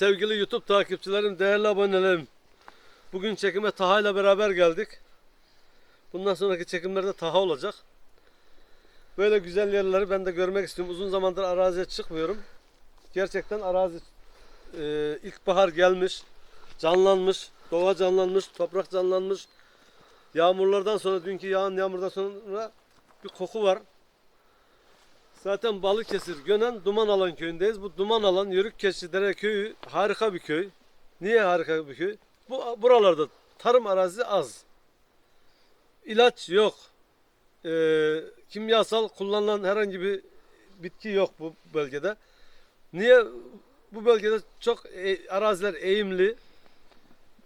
Sevgili YouTube takipçilerim, değerli abonelerim. Bugün çekime Taha ile beraber geldik. Bundan sonraki çekimlerde Taha olacak. Böyle güzel yerleri ben de görmek istiyorum. Uzun zamandır araziye çıkmıyorum. Gerçekten arazi e, ilkbahar gelmiş, canlanmış, doğa canlanmış, toprak canlanmış. Yağmurlardan sonra, dünkü yağan yağmurdan sonra bir koku var. Zaten Balıkesir, Gönen, Duman Alan köyündeyiz. Bu Duman Alan, Yörükkeşidere köyü harika bir köy. Niye harika bir köy? Bu buralarda tarım arazisi az. İlaç yok. Ee, kimyasal kullanılan herhangi bir bitki yok bu bölgede. Niye? Bu bölgede çok e, araziler eğimli,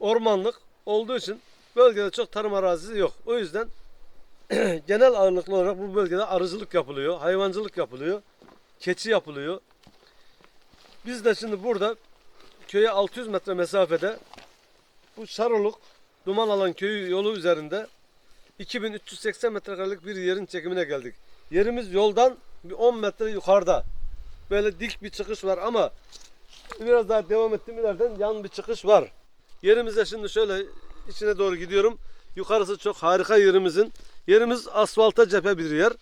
ormanlık olduğu için bölgede çok tarım arazisi yok. O yüzden genel ağırlıklı olarak bu bölgede arıcılık yapılıyor, hayvancılık yapılıyor, keçi yapılıyor. Biz de şimdi burada köye 600 metre mesafede bu Şaroluk Duman Alan köyü yolu üzerinde 2380 metrekarelik bir yerin çekimine geldik. Yerimiz yoldan bir 10 metre yukarıda. Böyle dik bir çıkış var ama biraz daha devam ettiğim ileriden yan bir çıkış var. Yerimize şimdi şöyle içine doğru gidiyorum. Yukarısı çok harika yerimizin. Yerimiz asfalta cephe bir yer.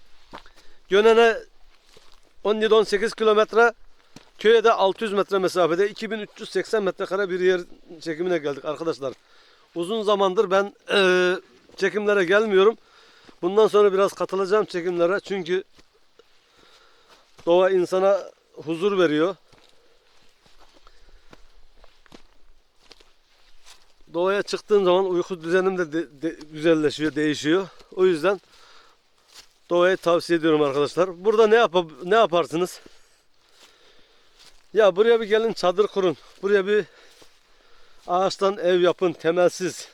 Gönen'e 17-18 kilometre, köye de 600 metre mesafede 2380 metrekare bir yer çekimine geldik arkadaşlar. Uzun zamandır ben eee, çekimlere gelmiyorum. Bundan sonra biraz katılacağım çekimlere çünkü doğa insana huzur veriyor. Doğaya çıktığım zaman uyku düzenim de, de- de- güzelleşiyor, değişiyor. O yüzden doğayı tavsiye ediyorum arkadaşlar. Burada ne yap ne yaparsınız? Ya buraya bir gelin çadır kurun. Buraya bir ağaçtan ev yapın temelsiz.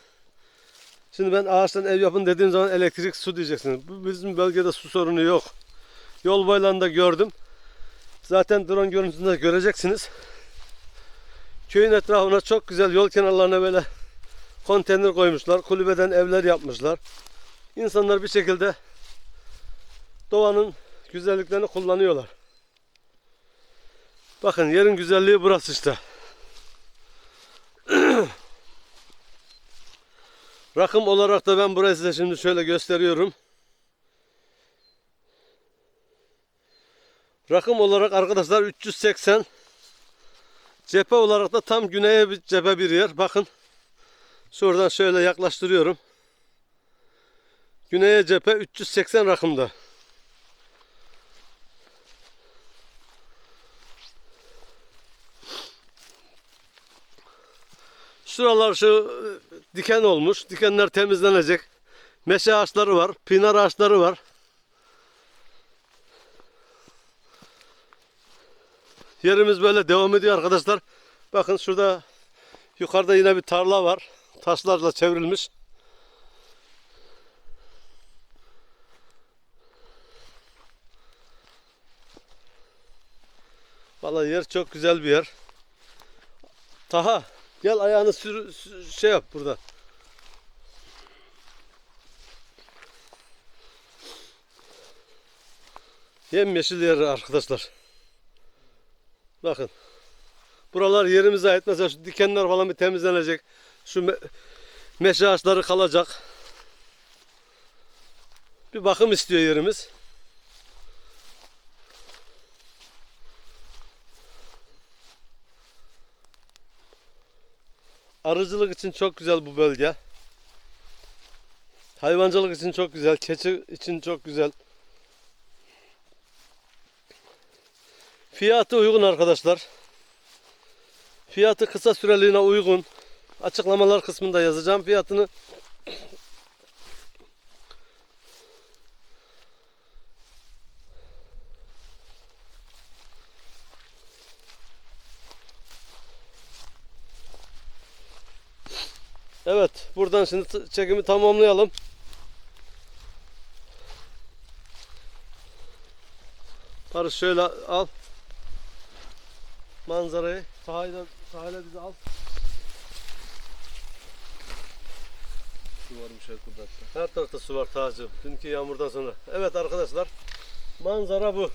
Şimdi ben ağaçtan ev yapın dediğim zaman elektrik, su diyeceksiniz. Bizim bölgede su sorunu yok. Yol boylarında gördüm. Zaten drone görüntüsünde göreceksiniz. Köyün etrafına çok güzel yol kenarlarına böyle konteyner koymuşlar. Kulübeden evler yapmışlar. İnsanlar bir şekilde doğanın güzelliklerini kullanıyorlar. Bakın yerin güzelliği burası işte. Rakım olarak da ben burayı size şimdi şöyle gösteriyorum. Rakım olarak arkadaşlar 380. Cephe olarak da tam güneye bir cephe bir yer. Bakın. Şuradan şöyle yaklaştırıyorum. Güneye cephe 380 rakımda. Şuralar şu e, diken olmuş. Dikenler temizlenecek. Meşe ağaçları var. Pinar ağaçları var. Yerimiz böyle devam ediyor arkadaşlar. Bakın şurada yukarıda yine bir tarla var. Taşlarla çevrilmiş. Vallahi yer çok güzel bir yer. Taha gel ayağını sür, sür- şey yap burada. Yemyeşil yer arkadaşlar. Bakın. Buralar yerimize ait. Mesela şu dikenler falan bir temizlenecek. Şu me- meşe ağaçları kalacak. Bir bakım istiyor yerimiz. Arıcılık için çok güzel bu bölge. Hayvancılık için çok güzel. Keçi için çok güzel. Fiyatı uygun arkadaşlar. Fiyatı kısa süreliğine uygun. Açıklamalar kısmında yazacağım fiyatını. Evet, buradan şimdi çekimi tamamlayalım. Barış şöyle al manzarayı. Sahile, sahile bizi al. Su varmış burada hatta. Her tarafta su var tacım. Dünkü yağmurdan sonra. Evet arkadaşlar. Manzara bu.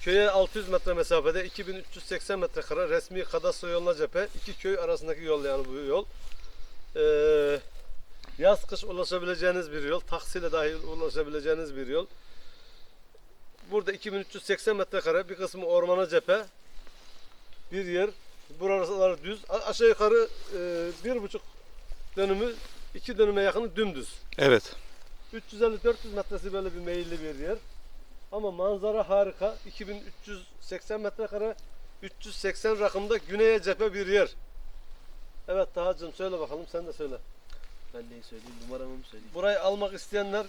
Köye 600 metre mesafede 2380 metrekare resmi kadastro yoluna cephe. iki köy arasındaki yol yani bu yol. Ee, yaz kış ulaşabileceğiniz bir yol. Taksiyle dahil ulaşabileceğiniz bir yol. Burada 2380 metrekare bir kısmı ormana cephe. Bir yer. Buralar düz. Aşağı yukarı e, bir buçuk dönümü iki dönüme yakını dümdüz. Evet. 350-400 metresi böyle bir meyilli bir yer. Ama manzara harika. 2380 metrekare 380 rakımda güneye cephe bir yer. Evet Tahacığım söyle bakalım sen de söyle. Ben neyi söyleyeyim? Numaramı mı söyleyeyim? Burayı almak isteyenler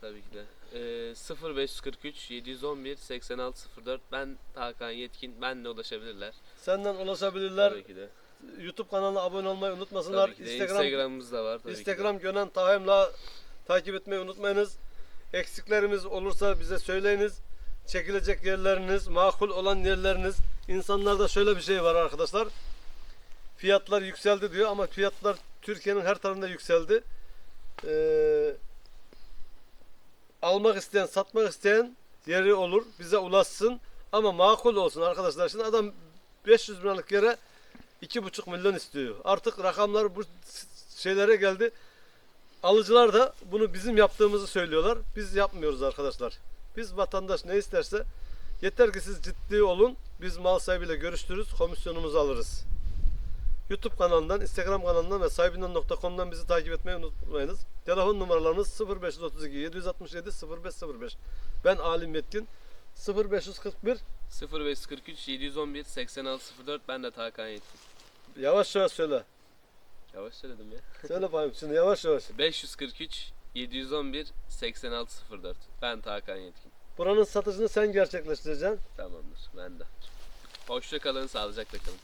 Tabii ki de. Ee, 0543 711 8604 ben Hakan Yetkin. Benle ulaşabilirler. senden ulaşabilirler. Tabii ki de. YouTube kanalına abone olmayı unutmasınlar. Tabii ki de. Instagram Instagram'ımız da var tabii ki de. Instagram Gönen Tahim'la takip etmeyi unutmayınız. Eksiklerimiz olursa bize söyleyiniz. Çekilecek yerleriniz, makul olan yerleriniz. İnsanlarda şöyle bir şey var arkadaşlar. Fiyatlar yükseldi diyor ama fiyatlar Türkiye'nin her tarafında yükseldi. Ee, almak isteyen, satmak isteyen yeri olur. Bize ulaşsın. Ama makul olsun arkadaşlar. Şimdi adam 500 bin liralık yere 2,5 milyon istiyor. Artık rakamlar bu şeylere geldi. Alıcılar da bunu bizim yaptığımızı söylüyorlar. Biz yapmıyoruz arkadaşlar. Biz vatandaş ne isterse yeter ki siz ciddi olun. Biz mal sahibiyle görüştürürüz. Komisyonumuzu alırız. YouTube kanalından, Instagram kanalından ve sahibinden.com'dan bizi takip etmeyi unutmayınız. Telefon numaralarımız 0532 767 0505. Ben Alim Yetkin. 0541 0543 711 8604 ben de Hakan Yetkin. Yavaş yavaş söyle. Yavaş söyledim ya. Söyle bakayım şimdi yavaş yavaş. 543 711 8604 ben Hakan Yetkin. Buranın satışını sen gerçekleştireceksin. Tamamdır ben de. Hoşça kalın, sağlıcakla kalın.